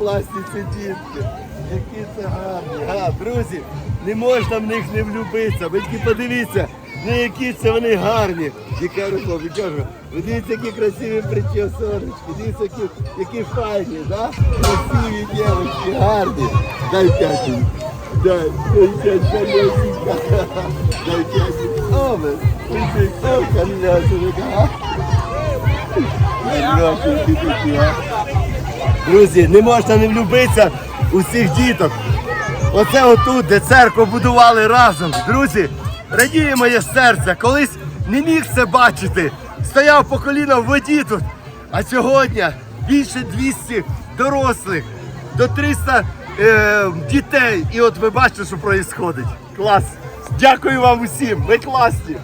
класні це дітки, які це гарні. Га, друзі, не можна в них не влюбитися. Ви тільки подивіться, ну які це вони гарні. І кажу, хлопці, кажу, ви дивіться, які красиві причосоночки, дивіться, які, які файні, да? красиві дівчатки, гарні. Дай п'ятю. Дай, дай колесика. Дай п'ять. О, ви, ви, о, колесика, а? Колесики такі, а? Друзі, не можна не влюбитися у цих діток. Оце отут, де церкву будували разом. Друзі, радіє моє серце. Колись не міг це бачити. Стояв по коліна в воді тут. А сьогодні більше 200 дорослих, до 300 е, дітей. І от ви бачите, що відбувається. Клас. Дякую вам усім. Ви класні.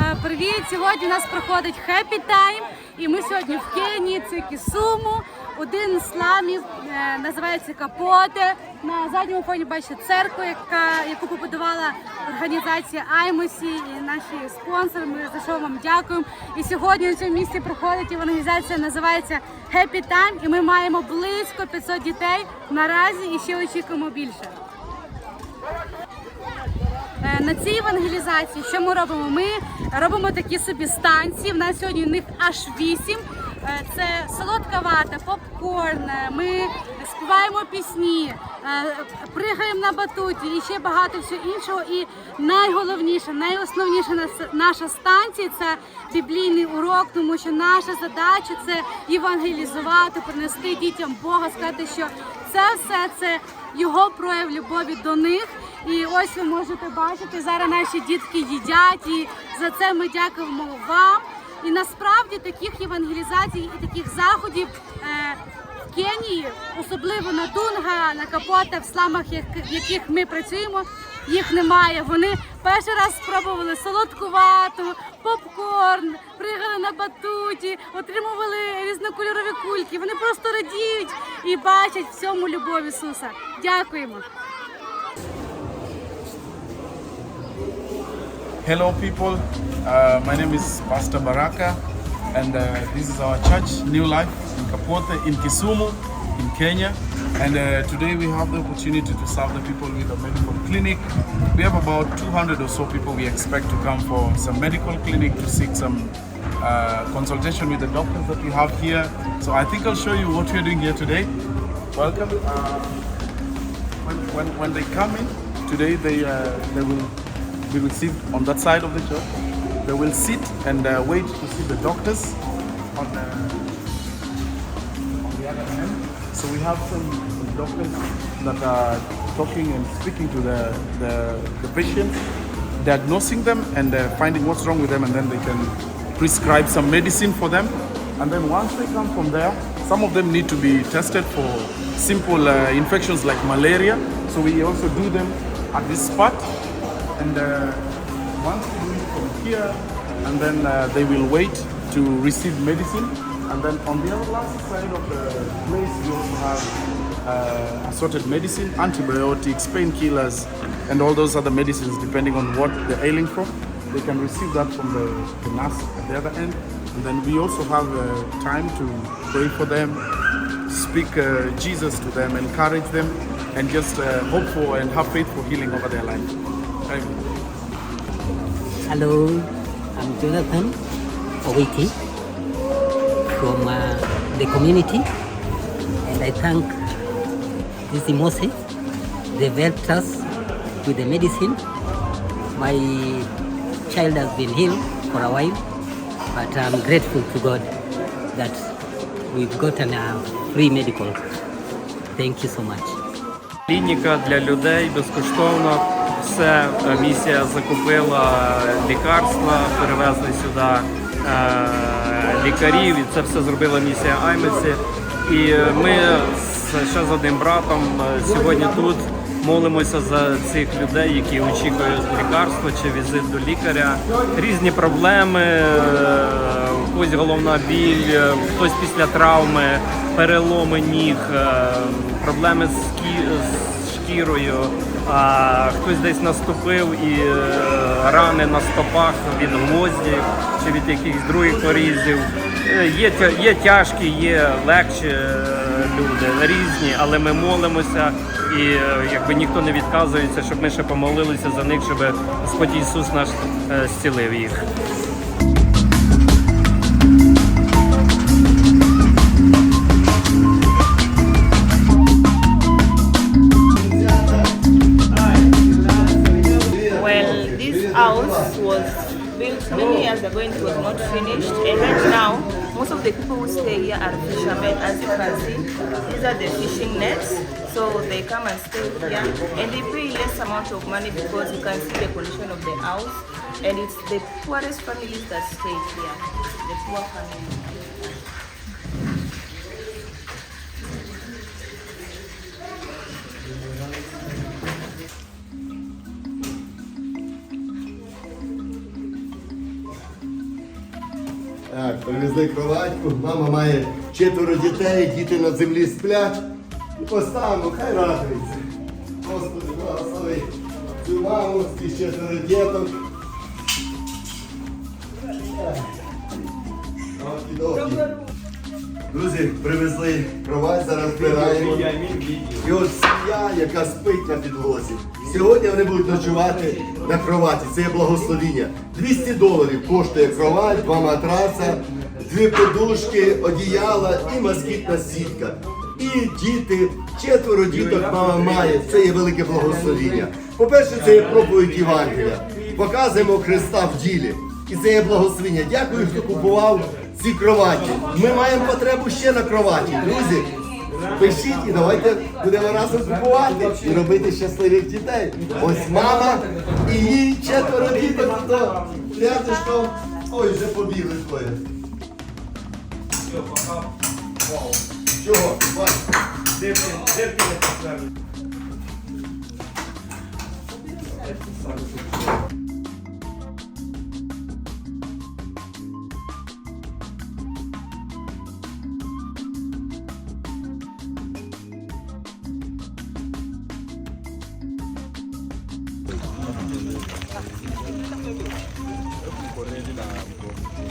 Е, Привіт! Сьогодні у нас проходить Happy Time і ми сьогодні в Кенії, це Кісуму. Один з сламів е, називається Капоте. На задньому фоні бачите церкву, яка, яку побудувала організація Аймосі і наші спонсори. Ми за що вам дякуємо. І сьогодні на цьому місці проходить організація, називається Happy Time. І ми маємо близько 500 дітей наразі і ще очікуємо більше. Е, На цій евангелізації, що ми робимо? Ми робимо такі собі станції. В нас сьогодні їх аж вісім. Е, Це солодка вата, попкорн. Ми співаємо пісні, е, пригаємо на батуті і ще багато всього іншого. І найголовніше, найосновніше наша станція це біблійний урок, тому що наша задача це євангелізувати, принести дітям Бога, сказати, що це все це його прояв любові до них. І ось ви можете бачити, зараз наші дітки їдять, і за це ми дякуємо вам. І насправді таких євангелізацій і таких заходів е, в Кенії, особливо на Дунга, на Капота, в сламах, як- в яких ми працюємо, їх немає. Вони перший раз спробували солодку вату, попкорн, пригали на батуті, отримували різнокольорові кульки. Вони просто радіють і бачать в цьому любов Ісуса. Дякуємо. Hello, people. Uh, my name is Pastor Baraka, and uh, this is our church, New Life, in Kapote, in Kisumu, in Kenya. And uh, today we have the opportunity to serve the people with a medical clinic. We have about 200 or so people we expect to come for some medical clinic to seek some uh, consultation with the doctors that we have here. So I think I'll show you what we're doing here today. Welcome. Uh, when, when, when they come in today, they, uh, they will be received on that side of the church. They will sit and uh, wait to see the doctors on the, on the other. So we have some doctors that are talking and speaking to the, the, the patients, diagnosing them and uh, finding what's wrong with them, and then they can prescribe some medicine for them. And then once they come from there, some of them need to be tested for simple uh, infections like malaria. So we also do them at this spot. And uh, once here, and then uh, they will wait to receive medicine. And then on the other last side of the place, we also have uh, assorted medicine, antibiotics, painkillers, and all those other medicines depending on what they're ailing from. They can receive that from the, the nurse at the other end. And then we also have uh, time to pray for them, speak uh, Jesus to them, encourage them, and just uh, hope for and have faith for healing over their life. Amen. Hello, I'm Jonathan Owiti from uh, the community, and I thank this Mose. They've helped us with the medicine. My child has been healed for a while, but I'm grateful to God that we've gotten a free medical. Thank you so much. Клініка для людей безкоштовно. Все е, місія закупила лікарства, перевезли сюди е, лікарів, і це все зробила місія Аймесі. І ми ще з одним братом е, сьогодні тут молимося за цих людей, які очікують лікарство чи візит до лікаря. Різні проблеми, когось головна біль, хтось після травми, переломи ніг, проблеми з шкірою, а хтось десь наступив і е, рани на стопах від гвоздів чи від якихось других порізів. Е, Є, є тяжкі, є легші. е, люди різні, але ми молимося і якби ніхто не відказується, щоб ми ще помолилися за них, щоб Господь Ісус наш зцілив їх. Come and stay here and they pay less amount of money because you can see the condition of the house. And it's the poorest families that stay here. The poor families. Привезли кроватьку, мама має четверо дітей, діти на землі сплять. І поставимо, хай радується. Господи, благослови цю маму, ці четверо діток. Друзі, привезли кровать, зараз збираємо. І от сім'я, яка спить на підлозі. Сьогодні вони будуть ночувати на кроваті. Це є благословіння. 200 доларів коштує кровать, два матраса, дві подушки, одіяла і москітна сітка. І діти, четверо діток мама має. Це є велике благословіння. По-перше, це є проповідь Євангелія. Показуємо Христа в ділі. І це є благословіння. Дякую, хто купував ці кроваті. Ми маємо потребу ще на кроваті. Друзі, пишіть і давайте будемо разом купувати і робити щасливих дітей. Ось мама і її четверо діток. Хто рядышком. Ой, вже побігли двоє. Чого? Бачите? Okay,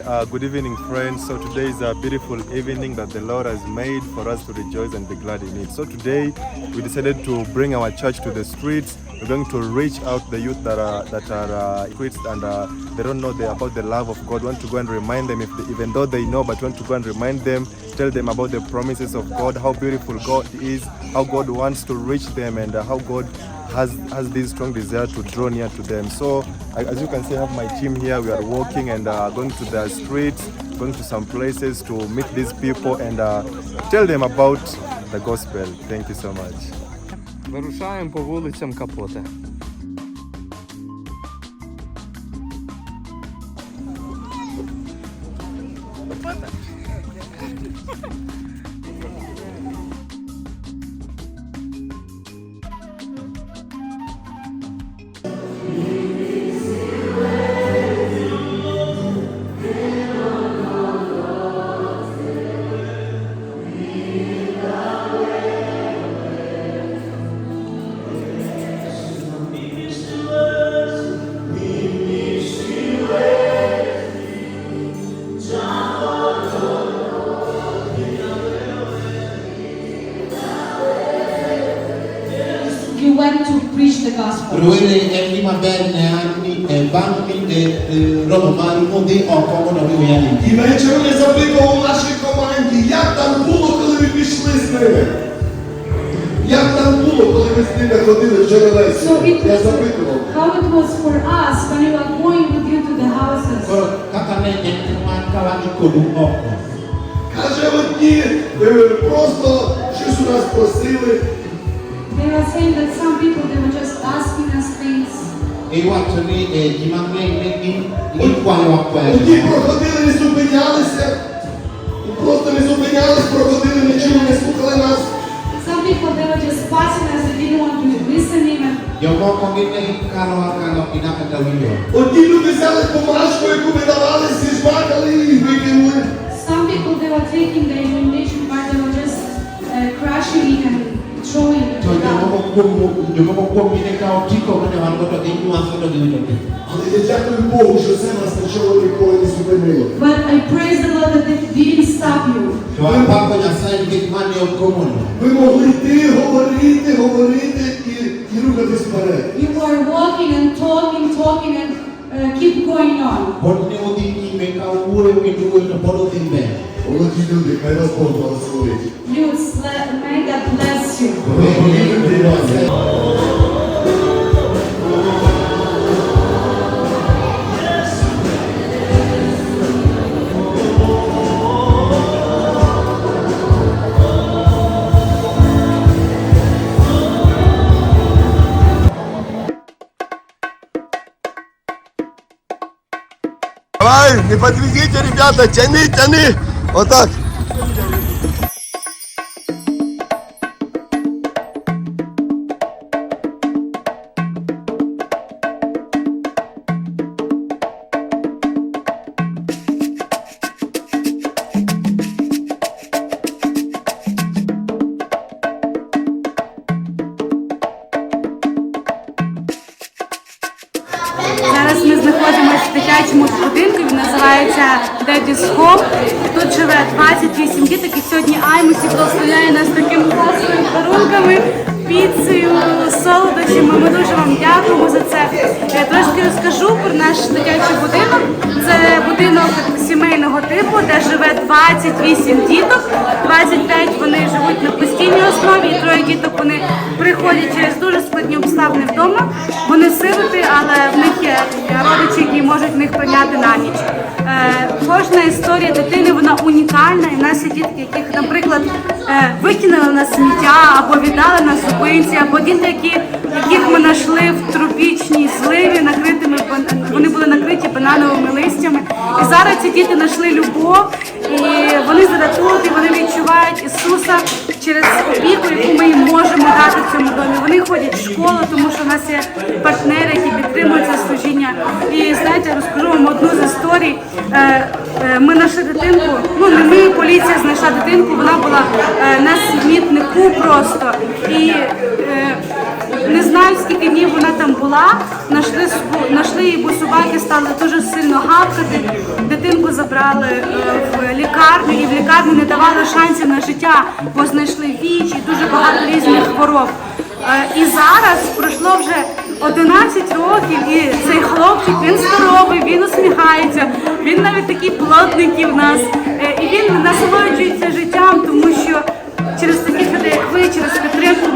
uh, good evening, friends. So today is a beautiful evening that the Lord has made for us to rejoice and be glad in it. So today we decided to bring our church to the streets. We're going to reach out the youth that are that are uh, and uh, they don't know the, about the love of God. We want to go and remind them, if they, even though they know, but want to go and remind them, tell them about the promises of God, how beautiful God is, how God wants to reach them, and uh, how God has has this strong desire to draw near to them. So, as you can see, I have my team here. We are walking and uh, going to the streets, going to some places to meet these people and uh, tell them about the gospel. Thank you so much. Вирушаємо по вулицям Капоте. you І ми чого не запитував у нашій команді, як там було, коли ви пішли з ними? Як там було, коли ви з ними ходили в Джерелесі? So it Я was запитував. how it was for us when we were going with you to the houses. Koro kaka ne en man kawani kodu oko. Каже, одні е, просто щось у нас просили, They were saying that some people they were just asking us things. E wacho ni e gima ng'eny ne gin gin kwayo wakwayo. одні проходили, не зупинялися, і просто не зупинялись, проходили, нічого не слухали нас. Some people they were just passing us, they didn't want to listen even. Jomoko gin ne gikalo akalo ginakata winjo. Одні люди взяли помашку, яку ми давали, всі жмакали і викинули. Some people they were taking the illumination part, they were just uh, crushing it and throwing it To down. jomoko kuom jomoko kuom mine kawo tiko mane wan go to ginywaso to giwito piny. Але я дякую Богу, що це нас нічого ніколи не зупинило. But I praise the Lord that it didn't stop you. To apako Nyasaye nikech mane okomono. Ми могли йти, говорити, говорити і, і рухатись вперед. You were walking and talking, talking and uh, keep going on. Pod ne odhi nyime ka wuoyo kendo wuoyo to pod odhi mbele. Молоді люди, Давай, не подведите, ребята, тяни, тяни. Вот так. В дитячому будинку, він називається Daddy's Home. Тут живе 28 діток і сьогодні Аймусі благословляє нас такими класними подарунками, піцею, солодощами. Ми дуже вам дякуємо за це. Я трошки розкажу про наш дитячий будинок. Це будинок сімейного типу, де живе 28 діток. 25 вони живуть на основі, троє діток вони приходять через дуже складні обставини вдома. Вони сироти, але в них є родичі, які можуть в них прийняти на ніч. Е, кожна історія дитини вона унікальна. І в нас є дітки, яких, наприклад, е, викинули на сміття або віддали на зупинці, або діти, які, яких ми знайшли в тропічній зливі, накритими вони були накриті банановими листями. Через опіку, яку ми їм можемо дати в цьому домі. Вони ходять в школу, тому що в нас є партнери, які підтримують це служіння. І знаєте, розкажу вам одну з історій. Е, е, Ми знайшли дитинку, ну не ми, поліція знайшла дитинку, вона була е, на смітнику просто. І не знаю, скільки днів вона була. Нашли, нашли її, бо собаки стали дуже сильно гавкати. Дитинку забрали е, в лікарню і в лікарню не давали шансів на життя, бо знайшли віч і дуже багато різних хвороб. Е, І зараз пройшло вже 11 років, і цей хлопчик він здоровий, він усміхається, він навіть такий плотненький в нас. Е, І він насолоджується життям, тому що через таких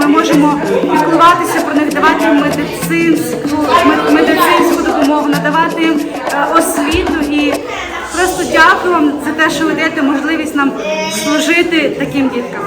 ми можемо піклуватися про них, давати медицинську, медицинську допомогу, надавати їм е, освіту і просто дякую вам за те, що ви даєте можливість нам служити таким діткам.